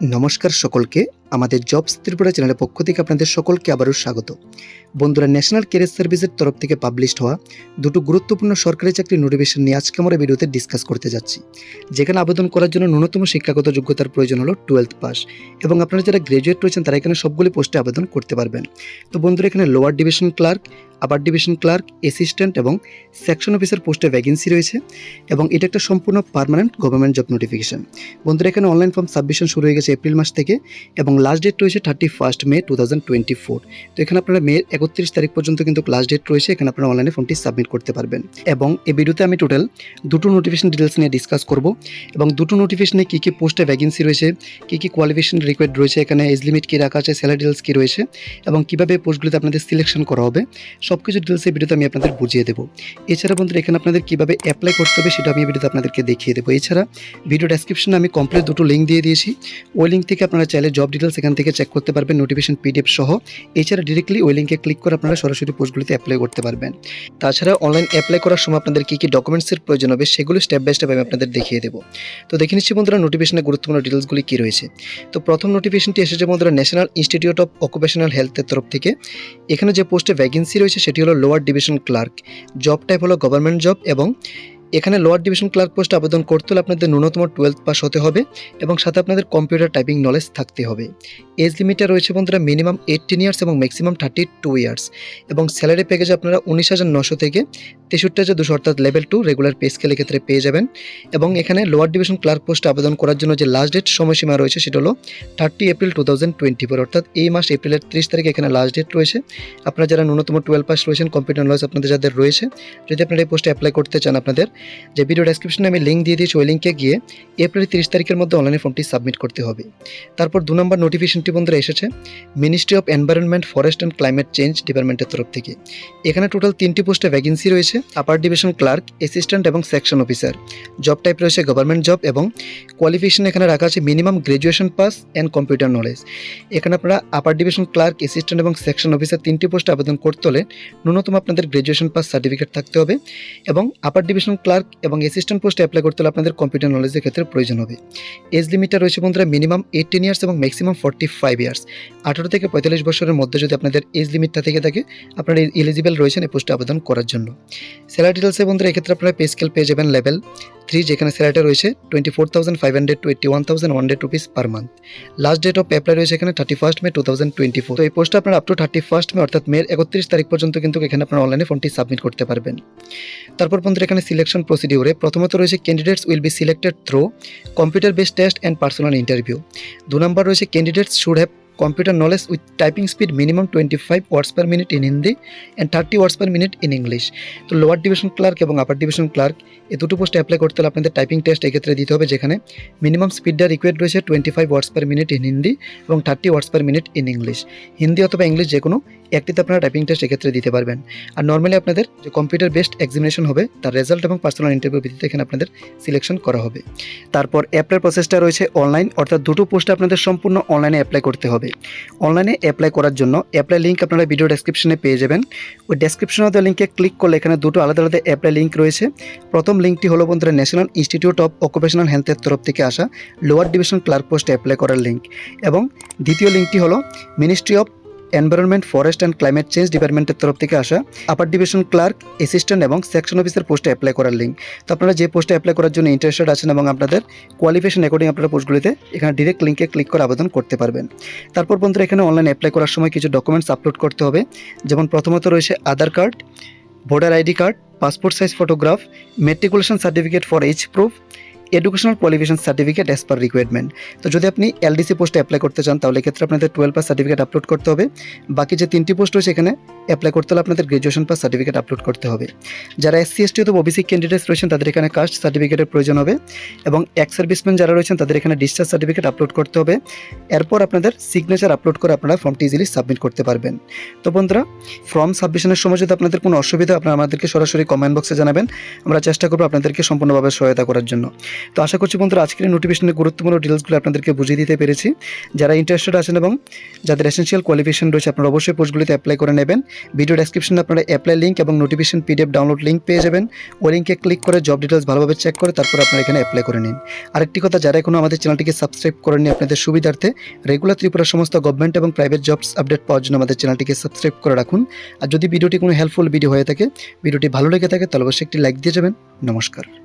নমস্কার সকলকে। আমাদের জবস ত্রিপুরা চ্যানেলের পক্ষ থেকে আপনাদের সকলকে আবারও স্বাগত। বন্ধুরা, ন্যাশনাল ক্যারিয়ার সার্ভিসের তরফ থেকে পাবলিশড হওয়া দুটো গুরুত্বপূর্ণ সরকারি চাকরির নোটিফিকেশন নিয়ে আজকে আমরা ভিডিওতে ডিসকাস করতে যাচ্ছি। যেখানে আবেদন করার জন্য ন্যূনতম শিক্ষাগত যোগ্যতার প্রয়োজন হলো টুয়েলথ পাস এবং আপনারা যারা গ্র্যাজুয়েট রয়েছেন, তারা এখানে সবগুলি পোস্টে আবেদন করতে পারবেন। তো বন্ধুরা, এখানে lower division clerk upper division clerk assistant এবং সেকশন অফিসার পোস্টে ভ্যাকেন্সি রয়েছে এবং এটা একটা সম্পূর্ণ পারমানেন্ট গভর্নমেন্ট জব নোটিফিকেশন বন্ধুরা, এখানে অনলাইন ফর্ম সাবমিশন শুরু হয়ে গেছে এপ্রিল মাস থেকে এবং লাস্ট ডেট রয়েছে থার্টি ফার্স্ট মে টু তো এখানে আপনারা মে একত্রিশ তারিখ পর্যন্ত কিন্তু লাস্ট ডেট রয়েছে, এখানে আপনারা অনলাইনে ফর্মটি সাবমিট করতে পারবেন। এবং এই ভিডিওতে আমি টোটাল দুটো নোটিফিকেশন ডিটেলস নিয়ে ডিসকাস করব। এবং দুটো নোটিফিকেশনে কী কী পোস্টে ভ্যাকেন্সি রয়েছে, কী কী কোয়ালিফিকেশন রিকোয়ার্ড রয়েছে, এখানে এজ লিমিট কী রাখা আছে স্যালারি ডিটেলস কী রয়েছে, এবং কীভাবে পোস্টগুলিতে আপনাদের সিলেকশন করা হবে সব কিছু ডিটেলস এই ভিডিওতে আমি আপনাদের বুঝিয়ে দেবো। এছাড়া বন্ধুরা, এখানে আপনাদের কীভাবে অ্যাপ্লাই করতে হবে সেটা আমি ভিডিওতে আপনাদেরকে দেখিয়ে দেবো। এছাড়া ভিডিও ডেসক্রিপশনে আমি কমপ্লিট দুটো লিঙ্ক দিয়ে দিয়েছি। ওই লিঙ্ক থেকে আপনারা চাইলে জব ডিটেলস এখান থেকে চেক করতে পারবেন নোটিফিকেশন পিডিএফ সহ। এছাড়া ডিরেক্টলি ওই লিঙ্কে ক্লিক করে আপনারা সরাসরি পোস্টগুলিতে অ্যাপ্লাই করতে পারবেন। তাছাড়া অনলাইন অ্যাপ্লাই করার সময় আপনাদের কী কী ডকুমেন্টসের প্রয়োজন হবে, সেগুলো স্টেপ বাই স্টেপ আমি আপনাদের দেখিয়ে দেবো। তো দেখে নিচ্ছি বন্ধুরা নোটিফিকেশনের গুরুত্বপূর্ণ ডিটেলসগুলি কী রয়েছে। তো প্রথম নোটিফিকেশনটি এসেছে বন্ধুরা ন্যাশনাল ইনস্টিটিউট অফ অকুপেশনাল হেলথের তরফ থেকে। এখানে যে পোস্টে ভ্যাকেন্সি রয়েছে, সেটি হলো lower division clerk job type হলো গভর্নমেন্ট জব এবং এখানে লোয়ার ডিভিশন ক্লার্ক পোস্টে আবেদন করতে হলে আপনাদের ন্যূনতম টুয়েলভ পাস হতে হবে এবং সাথে আপনাদের কম্পিউটার টাইপিং নলেজ থাকতে হবে। এজ লিমিটে রয়েছে বন্ধুরা মিনিমাম এইটিন ইয়ার্স এবং ম্যাক্সিমাম থার্টি টু ইয়ার্স এবং স্যালারি প্যাকেজে আপনারা উনিশ হাজার নশো থেকে তেষট্টি হাজার দুশো অর্থাৎ লেভেল টু রেগুলার পে স্কেলের ক্ষেত্রে পেয়ে যাবেন এবং এখানে লোয়ার ডিভিশন ক্লার্ক পোস্টে আবেদন করার জন্য যে লাস্ট ডেট সময়সীমা রয়েছে সেটা হলো thirty April two thousand twenty four অর্থাৎ এই মাস এপ্রিলের ত্রিশ তারিখে এখানে লাস্ট ডেট রয়েছে। আপনারা যারা ন্যূনতম টুয়েলভ পাস রয়েছেন কম্পিউটার নলেজ আপনাদের যাদের রয়েছে, যদি আপনারা এই পোস্টে অ্যাপ্লাই করতে চান আপনাদের যে ভিডিও ডেসক্রিপশনে আমি লিঙ্ক দিয়ে দিয়েছি, ওই লিঙ্কে গিয়ে এপ্রিল তিরিশ তারিখের মধ্যে অনলাইনে ফর্মটি সাবমিট করতে হবে। তারপর দু নম্বর নোটিফিকেশনটি বন্ধুরা এসেছে ministry of environment forest and climate change ডিপার্টমেন্টের তরফ থেকে। এখানে টোটাল তিনটি পোস্টে ভ্যাকেন্সি রয়েছে আপার ডিভিশন ক্লার্ক অ্যাসিস্ট্যান্ট এবং সেকশন অফিসার জব টাইপ রয়েছে গভর্নমেন্ট জব এবং কোয়ালিফিকেশন এখানে রাখা আছে minimum graduation pass and computer knowledge এখানে আপনারা আপার ডিভিশন ক্লার্ক অ্যাসিস্ট্যান্ট এবং সেকশন অফিসার তিনটি পোস্টে আবেদন করতে হলে ন্যূনতম আপনাদের গ্র্যাজুয়েশন পাস সার্টিফিকেট থাকতে হবে এবং আপার ডিভিশন ক্লার্ক এবং অ্যাসিস্ট্যান্ট পোস্টে অ্যাপ্লাই করতে হলে আপনাদের কম্পিউটার নলেজের ক্ষেত্রে প্রয়োজন হবে। এজ লিমিটটা রয়েছে বন্ধুরা মিনিমাম এইটিন ইয়ার্স এবং ম্যাক্সিমাম ফর্টি ফাইভ ইয়ার্স আঠারো থেকে পঁয়তাল্লিশ বছরের মধ্যে যদি আপনাদের এজ লিমিটটা থেকে থাকে, আপনারা এলিজিবল রয়েছেন এই পোস্টে আবেদন করার জন্য। স্যালারি ডিটেলসে বন্ধুরা এক্ষেত্রে আপনারা পে স্কেল পেয়ে যাবেন লেভেল থ্রি যেখানে স্যালারিটা রয়েছে twenty four thousand five hundred to eighty one thousand hundred rupees per month last date of apply রয়েছে এখানে thirty first May two thousand twenty four তো এই পোস্টটা আপনারা up to thirty first May অর্থাৎ মের একত্রিশ তারিখ পর্যন্ত কিন্তু এখানে আপনারা অনলাইনে ফর্মটি সাবমিট করতে পারবেন। তারপর বন্ধুরা এখানে সিলেকশন প্রসিডিউরে প্রথমত রয়েছে candidates will be selected through computer base test and personal interview দু নম্বর রয়েছে candidates should have computer knowledge with typing speed minimum 25 words per minute in Hindi and 30 words per minute in English তো lower division clerk এবং upper division clerk এই দুটো পোস্টে apply করতে হলে আপনাদের টাইপিং টেস্ট এক্ষেত্রে দিতে হবে যেখানে মিনিমাম স্পিডটা রিকোয়ার্ড রয়েছে twenty five words per minute in Hindi এবং thirty words per minute in English Hindi অথবা ইংলিশ যে কোনো একটিতে আপনারা টাইপিং টেস্ট এক্ষেত্রে দিতে পারবেন। আর নর্মালি আপনাদের যে কম্পিউটার বেসড এক্সামিনেশন হবে, তার রেজাল্ট এবং পার্সোনাল ইন্টারভিউ ভিত্তিতে এখানে আপনাদের সিলেকশন করা হবে। তারপর অ্যাপ্লাই প্রসেসটা রয়েছে অনলাইন অর্থাৎ দুটো পোস্টে আপনাদের সম্পূর্ণ অনলাইনে অ্যাপ্লাই করতে হবে। অনলাইনে অ্যাপ্লাই করার জন্য অ্যাপ্লাই লিঙ্ক আপনারা ভিডিও ডেসক্রিপশনে পেয়ে যাবেন। ওই ডেসক্রিপশনে দেওয়া লিঙ্কে ক্লিক করলে এখানে দুটো আলাদা আলাদা অ্যাপ্লাই লিঙ্ক রয়েছে। প্রথম লিঙ্কটি হলো বন্ধুরা ন্যাশনাল ইনস্টিটিউট অফ অকুপেশনাল হেলথের তরফ থেকে আসা লোয়ার ডিভিশন ক্লার্ক পোস্টে অ্যাপ্লাই করার লিঙ্ক এবং দ্বিতীয় লিঙ্কটি হলো ministry of environment forest and climate change ডিপার্টমেন্টের তরফ থেকে আসা আপার ডিভিশন ক্লার্ক অ্যাসিস্ট্যান্ট এবং সেকশন অফিসের পোস্টে অ্যাপ্লাই করার লিঙ্ক তো আপনারা যে পোস্টে অ্যাপ্লাই করার জন্য ইন্টারেস্টেড আছেন এবং আপনাদের কোয়ালিফিকেশন অ্যাকর্ডিং আপনারা পোস্টগুলিতে এখানে ডিরেক্ট লিঙ্কে ক্লিক করে আবেদন করতে পারবেন। তারপর বন্ধুরা এখানে অনলাইন অ্যাপ্লাই করার সময় কিছু ডকুমেন্টস আপলোড করতে হবে। যেমন প্রথমত রয়েছে Aadhaar card voter ID card passport size photograph matriculation certificate for age proof educational qualification certificate as per requirement তো যদি আপনি এলডিসি পোস্টে অ্যাপ্লাই করতে চান, তাহলে ক্ষেত্রে আপনাদের টুয়েলভ পাস সার্টিফিকেট আপলোড করতে হবে। বাকি যে তিনটি পোস্ট রয়েছে এখানে অ্যাপ্লাই করতে হলে আপনাদের গ্রাজুয়েশন পাস সার্টিফিকেট আপলোড করতে হবে। যারা এসসি এসটি অথবা ওবিসি ক্যান্ডিডেটস রয়েছেন, তাদের এখানে কাস্ট সার্টিফিকেটের প্রয়োজন হবে এবং এক্স সার্ভিসম্যান যারা রয়েছেন, তাদের এখানে ডিসচার্জ সার্টিফিকেট আপলোড করতে হবে। এরপর আপনাদের সিগনেচার আপলোড করে আপনারা ফর্মটি ইজিলি সাবমিট করতে পারবেন। তো বন্ধুরা ফর্ম সাবমিশনের সময় যদি আপনাদের কোনো অসুবিধা আপনারা আমাদেরকে সরাসরি কমেন্ট বক্সে জানাবেন। আমরা চেষ্টা করব আপনাদেরকে সম্পূর্ণভাবে সহায়তা করার জন্য। তো আশা করছি বন্ধুরা, আজকের নোটিফিকেশনের গুরুত্বপূর্ণ ডিটেলসগুলো আপনাদেরকে বুঝিয়ে দিতে পেরেছি। যারা ইন্টারেস্টেড আছেন এবং যাদের এসেন্সিয়াল কোয়ালিফিকেশন রয়েছে, আপনারা অবশ্যই পোস্টগুলিতে অ্যাপ্লাই করে নেবেন। ভিডিও ডেসক্রিপশনে আপনারা অ্যাপ্লাই লিঙ্ক এবং নোটিফিকেশন পিডিএফ ডাউনলোড লিঙ্ক পেয়ে যাবেন। ওই লিঙ্কে ক্লিক করে জব ডিটেলস ভালোভাবে চেক করে তারপর আপনারা এখানে অ্যাপ্লাই করে নিন। আরেকটি কথা, যারা এখনও আমাদের চ্যানেলটিকে সাবস্ক্রাইব করেননি আপনাদের সুবিধার্থে রেগুলার ত্রিপুরার সমস্ত গভর্নমেন্ট এবং প্রাইভেট জবস আপডেট পাওয়ার জন্য আমাদের চ্যানেলটিকে সাবস্ক্রাইব করে রাখুন। আর যদি ভিডিওটি কোনো হেল্পফুল ভিডিও হয়ে থাকে ভিডিওটি ভালো লেগে থাকে, তাহলে অবশ্যই একটি লাইক দিয়ে যাবেন। নমস্কার।